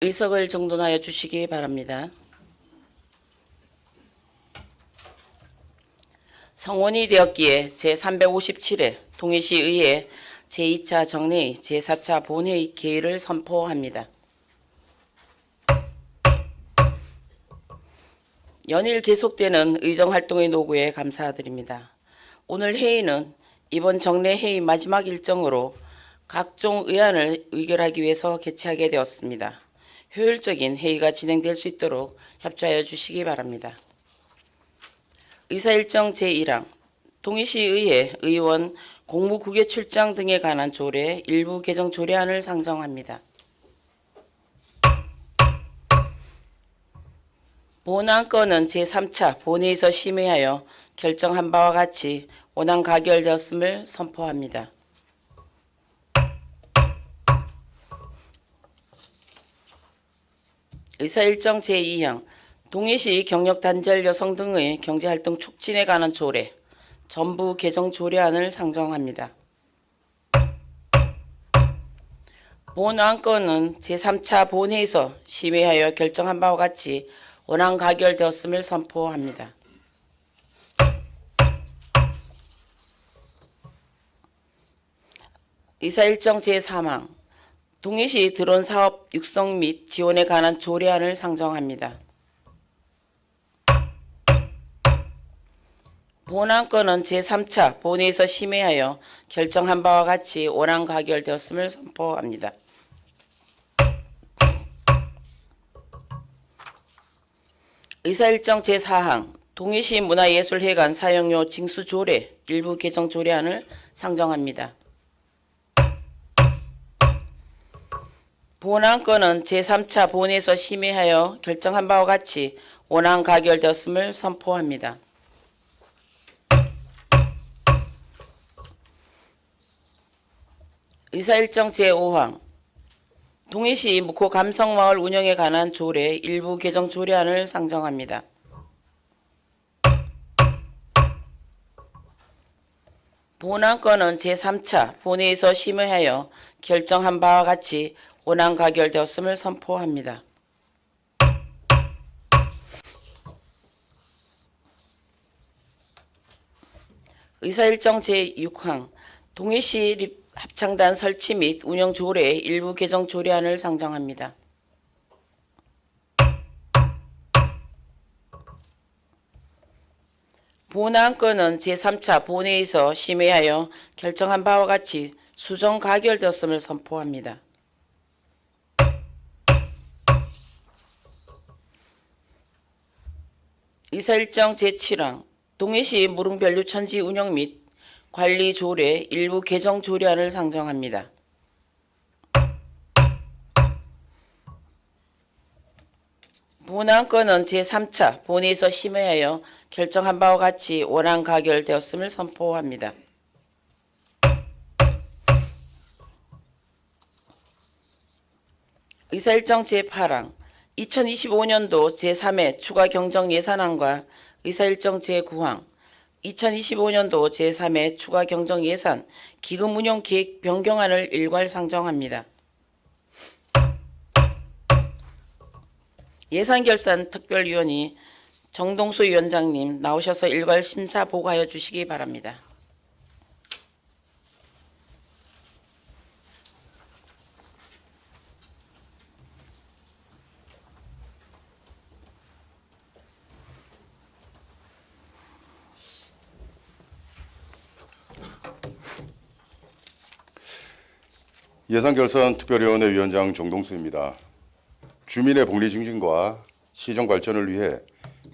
의석을 정돈하여 주시기 바랍니다. 성원이 되었기에 제357회 동해시의회 제2차 정례의 제4차 본회의 개의를 선포합니다. 연일 계속되는 의정활동의 노고에 감사드립니다. 오늘 회의는 이번 정례 회의 마지막 일정으로 각종 의안을 의결하기 위해서 개최하게 되었습니다. 효율적인 회의가 진행될 수 있도록 협조하여 주시기 바랍니다. 의사일정 제1항 동의시의회 의원 공무국외 출장 등에 관한 조례 일부 개정 조례안을 상정합니다. 본안건은 제3차 본회의에서 심의하여 결정한 바와 같이 원안 가결되었음을 선포합니다. 의사일정 제2항 동해시 경력 단절 여성 등의 경제활동 촉진에 관한 조례 전부 개정 조례안을 상정합니다. 본 안건은 제3차 본회의에서 심의하여 결정한 바와 같이 원안 가결되었음을 선포합니다. 의사일정 제3항 동해시 드론 사업 육성 및 지원에 관한 조례안을 상정합니다. 본안건은 제3차 본회의에서 심의하여 결정한 바와 같이 원안 가결되었음을 선포합니다. 의사일정 제4항 동해시 문화예술회관 사용료 징수 조례 일부 개정 조례안을 상정합니다. 본안건은 제3차 본회에서 심의하여 결정한 바와 같이 원안 가결되었음을 선포합니다. 의사일정 제5항 동해시 묵호 감성마을 운영에 관한 조례 일부 개정 조례안을 상정합니다. 본안건은 제3차 본회에서 심의하여 결정한 바와 같이 원안 가결되었음을 선포합니다. 의사일정 제6항 동해시 립- 합창단 설치 및 운영 조례 일부 개정 조례안을 상정합니다. 본안건은 제3차 본회의에서 심의하여 결정한 바와 같이 수정 가결되었음을 선포합니다. 의사일정 제7항 동해시 무릉변류 천지 운영 및 관리 조례 일부 개정 조례안을 상정합니다. 본안건은 제3차 본회의에서 심의하여 결정한 바와 같이 원안 가결되었음을 선포합니다. 의사일정 제8항 2025년도 제3회 추가 경정 예산안과 의사일정 제9항 2025년도 제3회 추가 경정 예산 기금 운영 계획 변경안을 일괄 상정합니다. 예산결산 특별위원이 정동수 위원장님 나오셔서 일괄 심사 보고하여 주시기 바랍니다. 예산결산 특별위원회 위원장 정동수입니다. 주민의 복리 증진과 시정 발전을 위해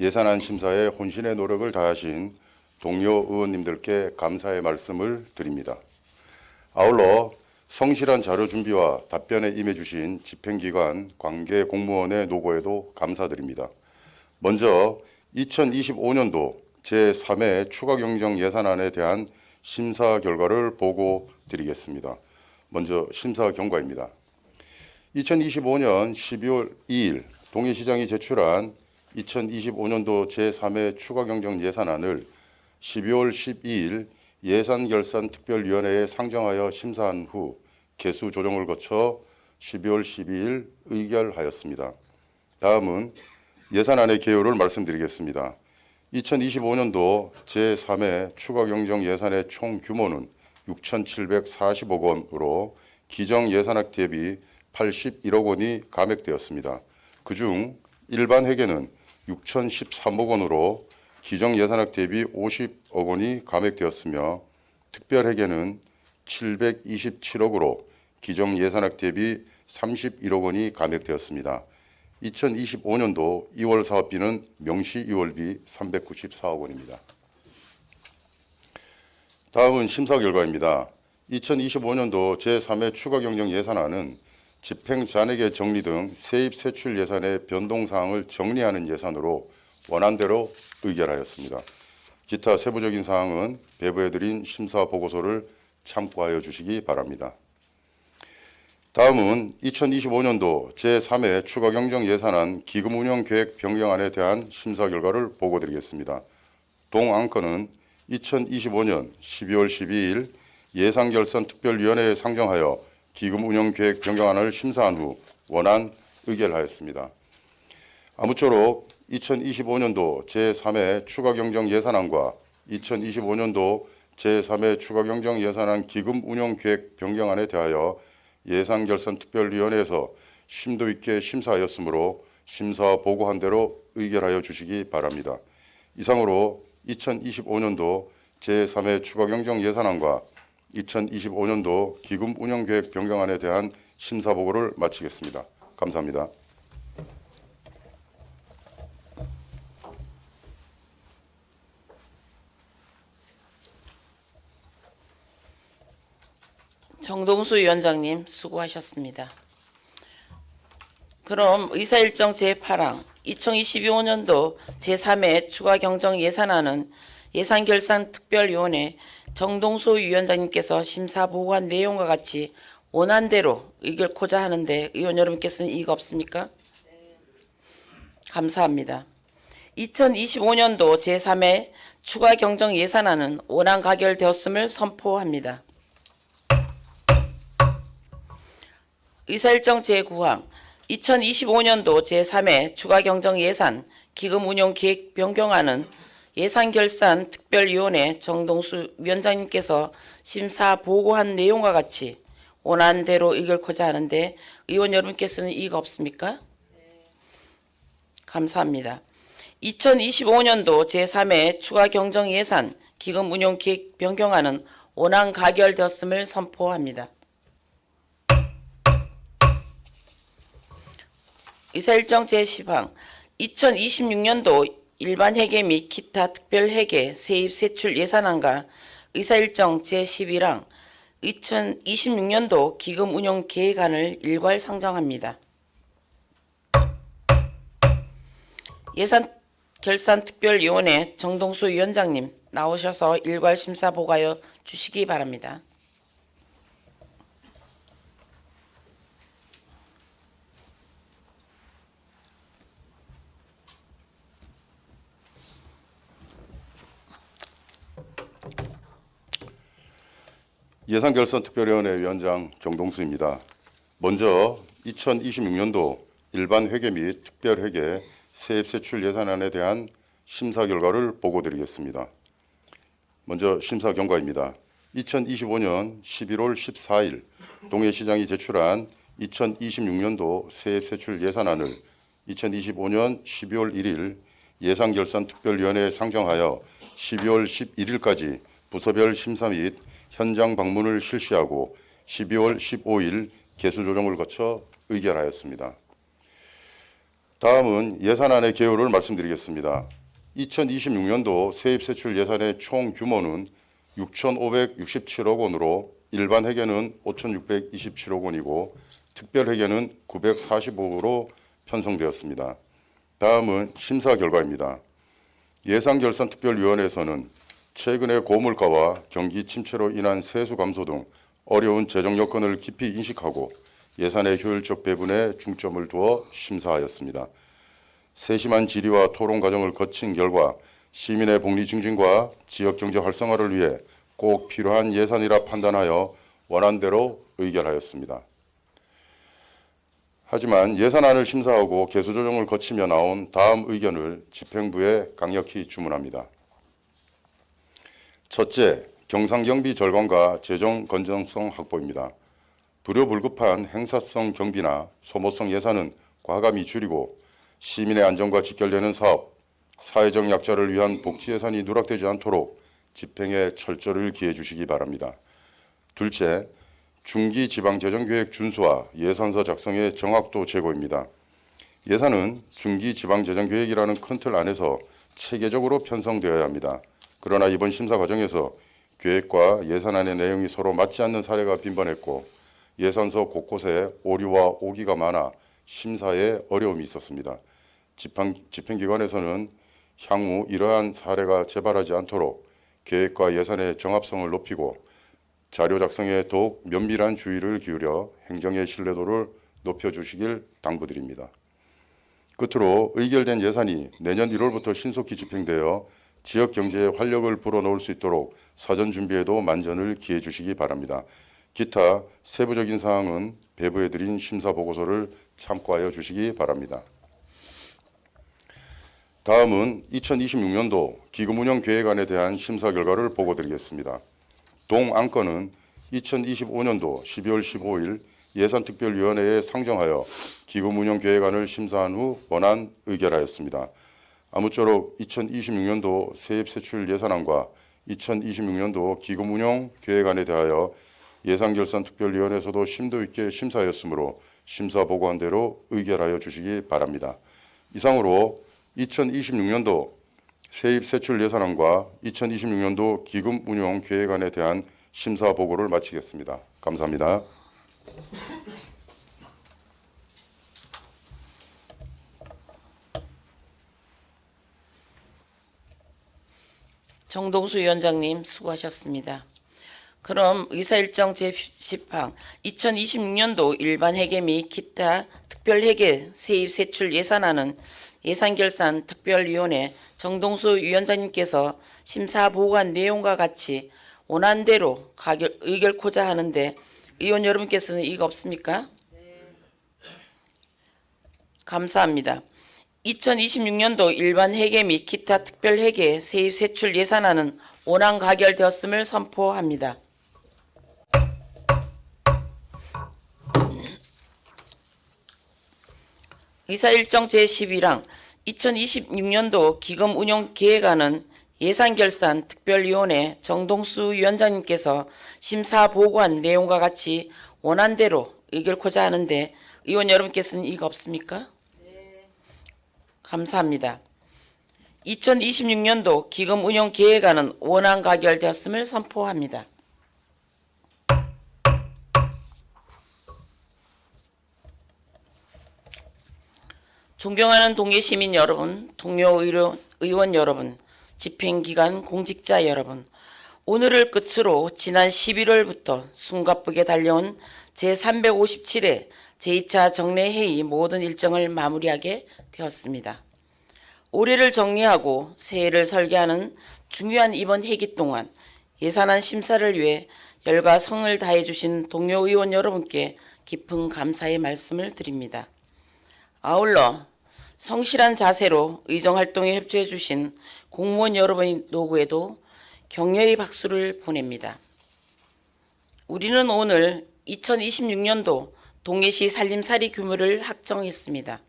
예산안 심사에 혼신의 노력을 다하신 동료 의원님들께 감사의 말씀을 드립니다. 아울러 성실한 자료 준비와 답변에 임해주신 집행기관 관계 공무원의 노고에도 감사드립니다. 먼저 2025년도 제3회 추가 경정 예산안에 대한 심사 결과를 보고 드리겠습니다. 먼저 심사 경과입니다. 2025년 12월 2일 동해시장이 제출한 2025년도 제3회 추가 경정 예산안을 12월 12일 예산결산특별위원회에 상정하여 심사한 후 개수 조정을 거쳐 12월 12일 의결하였습니다. 다음은 예산안의 개요를 말씀드리겠습니다. 2025년도 제3회 추가 경정 예산의 총 규모는 6,740억 원으로 기정 예산액 대비 81억 원이 감액되었습니다. 그중 일반 회계는 6,013억 원으로 기정 예산액 대비 50억 원이 감액되었으며 특별 회계는 727억으로 기정 예산액 대비 31억 원이 감액되었습니다. 2025년도 2월 사업비는 명시 2월비 394억 원입니다. 다음은 심사 결과입니다. 2025년도 제3회 추가 경정 예산안은 집행 잔액의 정리 등 세입 세출 예산의 변동 사항을 정리하는 예산으로 원안대로 의결하였습니다. 기타 세부적인 사항은 배부해드린 심사 보고서를 참고하여 주시기 바랍니다. 다음은 2025년도 제3회 추가 경정 예산안 기금 운영 계획 변경안에 대한 심사 결과를 보고드리겠습니다. 동안건은 2025년 12월 12일 예산결산 특별위원회에 상정하여 기금 운영 계획 변경안을 심사한 후 원안 의결하였습니다. 아무쪼록 2025년도 제3회 추가 경정 예산안과 2025년도 제3회 추가 경정 예산안 기금 운영 계획 변경안에 대하여 예산결산특별위원회에서 심도 있게 심사하였으므로 심사 보고한 대로 의결하여 주시기 바랍니다. 이상으로 2025년도 제3회 추가 경정 예산안과 2025년도 기금 운영 계획 변경안에 대한 심사 보고를 마치겠습니다. 감사합니다. 정동수 위원장님 수고하셨습니다. 그럼 의사일정 제8항 2025년도 제3회 추가 경정 예산안은 예산결산특별위원회 정동수 위원장님께서 심사 보고한 내용과 같이 원안대로 의결코자 하는데 의원 여러분께서는 이의가 없습니까? 감사합니다. 2025년도 제3회 추가 경정 예산안은 원안 가결되었음을 선포합니다. 의사일정 제9항 2025년도 제3회 추가 경정 예산 기금 운용 계획 변경안은 예산결산 특별위원회 정동수 위원장님께서 심사 보고한 내용과 같이 원안대로 의결코자 하는데 의원 여러분께서는 이의가 없습니까? 감사합니다. 2025년도 제3회 추가 경정 예산 기금 운용 계획 변경안은 원안 가결되었음을 선포합니다. 의사일정 제10항 2026년도 일반 회계 및 기타 특별 회계 세입 세출 예산안과 의사일정 제11항 2026년도 기금 운용 계획안을 일괄 상정합니다. 예산 결산 특별위원회 정동수 위원장님 나오셔서 일괄 심사 보고하여 주시기 바랍니다. 예산결산특별위원회 위원장 정동수입니다. 먼저 2026년도 일반 회계 및 특별 회계 세입 세출 예산안에 대한 심사 결과를 보고드리겠습니다. 먼저 심사 경과입니다. 2025년 11월 14일 동해시장이 제출한 2026년도 세입 세출 예산안을 2025년 12월 1일 예산결산특별위원회에 상정하여 12월 11일까지 부서별 심사 및 현장 방문을 실시하고 12월 15일 개수 조정을 거쳐 의결하였습니다. 다음은 예산안의 개요를 말씀드리겠습니다. 2026년도 세입세출 예산의 총 규모는 6,567억 원으로 일반 회계는 5,627억 원이고 특별 회계는 945억으로 편성되었습니다. 다음은 심사 결과입니다. 예산결산특별위원회에서는 최근의 고물가와 경기 침체로 인한 세수 감소 등 어려운 재정 여건을 깊이 인식하고 예산의 효율적 배분에 중점을 두어 심사하였습니다. 세심한 질의와 토론 과정을 거친 결과 시민의 복리 증진과 지역 경제 활성화를 위해 꼭 필요한 예산이라 판단하여 원안대로 의결하였습니다. 하지만 예산안을 심사하고 개수 조정을 거치며 나온 다음 의견을 집행부에 강력히 주문합니다. 첫째, 경상경비 절감과 재정 건전성 확보입니다. 불효불급한 행사성 경비나 소모성 예산은 과감히 줄이고 시민의 안전과 직결되는 사업, 사회적 약자를 위한 복지 예산이 누락되지 않도록 집행에 철저를 기해 주시기 바랍니다. 둘째, 중기 지방 재정 계획 준수와 예산서 작성의 정확도 제고입니다. 예산은 중기 지방 재정 계획이라는 큰 틀 안에서 체계적으로 편성되어야 합니다. 그러나 이번 심사 과정에서 계획과 예산안의 내용이 서로 맞지 않는 사례가 빈번했고 예산서 곳곳에 오류와 오기가 많아 심사에 어려움이 있었습니다. 집행, 집행기관에서는 향후 이러한 사례가 재발하지 않도록 계획과 예산의 정합성을 높이고 자료 작성에 더욱 면밀한 주의를 기울여 행정의 신뢰도를 높여주시길 당부드립니다. 끝으로 의결된 예산이 내년 1월부터 신속히 집행되어 지역 경제에 활력을 불어넣을 수 있도록 사전 준비에도 만전을 기해 주시기 바랍니다. 기타 세부적인 사항은 배부해드린 심사 보고서를 참고하여 주시기 바랍니다. 다음은 2026년도 기금 운영 계획안에 대한 심사 결과를 보고드리겠습니다. 동 안건은 2025년도 12월 15일 예산특별위원회에 상정하여 기금 운영 계획안을 심사한 후 원안 의결하였습니다. 아무쪼록 2026년도 세입세출 예산안과 2026년도 기금 운영 계획안에 대하여 예산결산특별위원회에서도 심도 있게 심사하였으므로 심사 보고한 대로 의결하여 주시기 바랍니다. 이상으로 2026년도 세입 세출 예산안과 2026년도 기금 운용 계획안에 대한 심사 보고를 마치겠습니다. 감사합니다. 정동수 위원장님 수고하셨습니다. 그럼 의사일정 제10항 2026년도 일반 회계 및 기타 특별회계 세입 세출 예산안은 예산결산 특별위원회 정동수 위원장님께서 심사 보고한 내용과 같이 원안대로 가결, 의결코자 하는데 의원 여러분께서는 이거 없습니까? 감사합니다. 2026년도 일반 회계 및 기타 특별 회계 세입 세출 예산안은 원안 가결되었음을 선포합니다. 의사 일정 제11항 2026년도 기금 운용 계획안은 예산결산 특별위원회 정동수 위원장님께서 심사 보고한 내용과 같이 원안대로 의결코자 하는데 의원 여러분께서는 이거 없습니까? 감사합니다. 2026년도 기금 운용 계획안은 원안 가결되었음을 선포합니다. 존경하는 동해 시민 여러분, 동료 의원 여러분, 집행기관 공직자 여러분, 오늘을 끝으로 지난 11월부터 숨가쁘게 달려온 제357회 제2차 정례회의 모든 일정을 마무리하게 되었습니다. 올해를 정리하고 새해를 설계하는 중요한 이번 회기 동안 예산안 심사를 위해 열과 성을 다해 주신 동료 의원 여러분께 깊은 감사의 말씀을 드립니다. 아울러 성실한 자세로 의정 활동에 협조해 주신 공무원 여러분의 노고에도 격려의 박수를 보냅니다. 우리는 오늘 2026년도 동해시 살림살이 규모를 확정했습니다.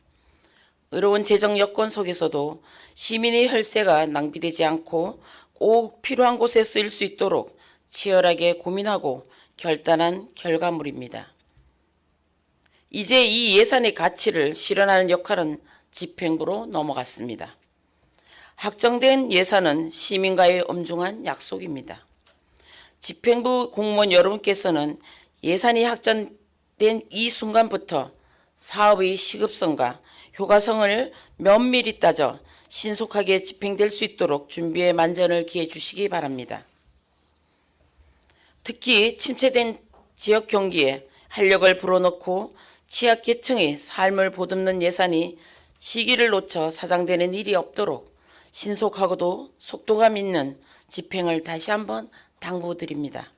어려운 재정 여건 속에서도 시민의 혈세가 낭비되지 않고 꼭 필요한 곳에 쓰일 수 있도록 치열하게 고민하고 결단한 결과물입니다. 이제 이 예산의 가치를 실현하는 역할은 집행부로 넘어갔습니다. 확정된 예산은 시민과의 엄중한 약속입니다. 집행부 공무원 여러분께서는 예산이 확정 된 이 순간부터 사업의 시급성과 효과성을 면밀히 따져 신속하게 집행될 수 있도록 준비에 만전을 기해 주시기 바랍니다. 특히 침체된 지역 경기에 활력을 불어넣고 취약계층의 삶을 보듬는 예산이 시기를 놓쳐 사장되는 일이 없도록 신속하고도 속도감 있는 집행을 다시 한번 당부드립니다.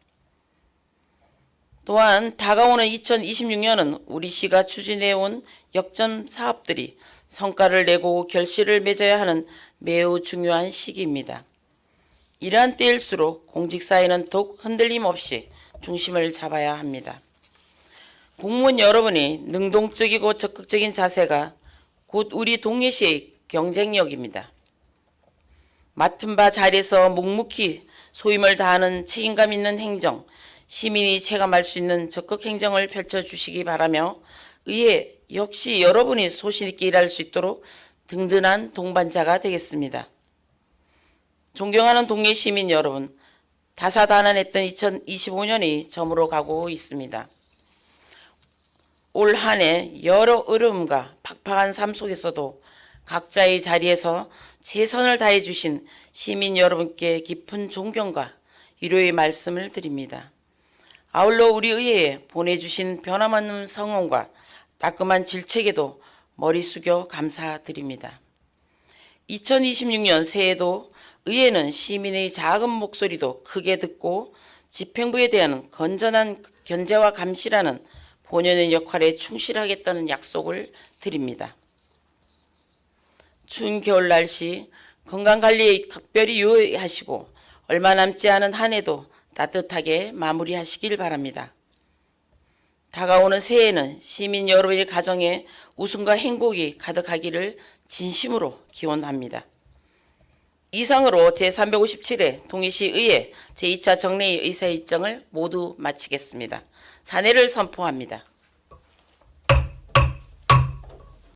또한 다가오는 2026년은 우리 시가 추진해온 역점 사업들이 성과를 내고 결실을 맺어야 하는 매우 중요한 시기입니다. 이러한 때일수록 공직사회는 더욱 흔들림 없이 중심을 잡아야 합니다. 공무원 여러분이 능동적이고 적극적인 자세가 곧 우리 동해시의 경쟁력입니다. 맡은 바 자리에서 묵묵히 소임을 다하는 책임감 있는 행정, 시민이 체감할 수 있는 적극 행정을 펼쳐주시기 바라며 의회 역시 여러분이 소신 있게 일할 수 있도록 든든한 동반자가 되겠습니다. 존경하는 동해 시민 여러분, 다사다난했던 2025년이 저물어 가고 있습니다. 올 한 해 여러 어려움과 팍팍한 삶 속에서도 각자의 자리에서 최선을 다해 주신 시민 여러분께 깊은 존경과 위로의 말씀을 드립니다. 아울러 우리 의회에 보내주신 변함없는 성원과 따끔한 질책에도 머리 숙여 감사드립니다. 2026년 새해에도 의회는 시민의 작은 목소리도 크게 듣고 집행부에 대한 건전한 견제와 감시라는 본연의 역할에 충실하겠다는 약속을 드립니다. 추운 겨울 날씨 건강 관리에 각별히 유의하시고 얼마 남지 않은 한 해도 따뜻하게 마무리하시길 바랍니다. 다가오는 새해에는 시민 여러분의 가정에 웃음과 행복이 가득하기를 진심으로 기원합니다. 이상으로 제357회 동해시 의회 제2차 정례 의사 일정을 모두 마치겠습니다. 사내를 선포합니다.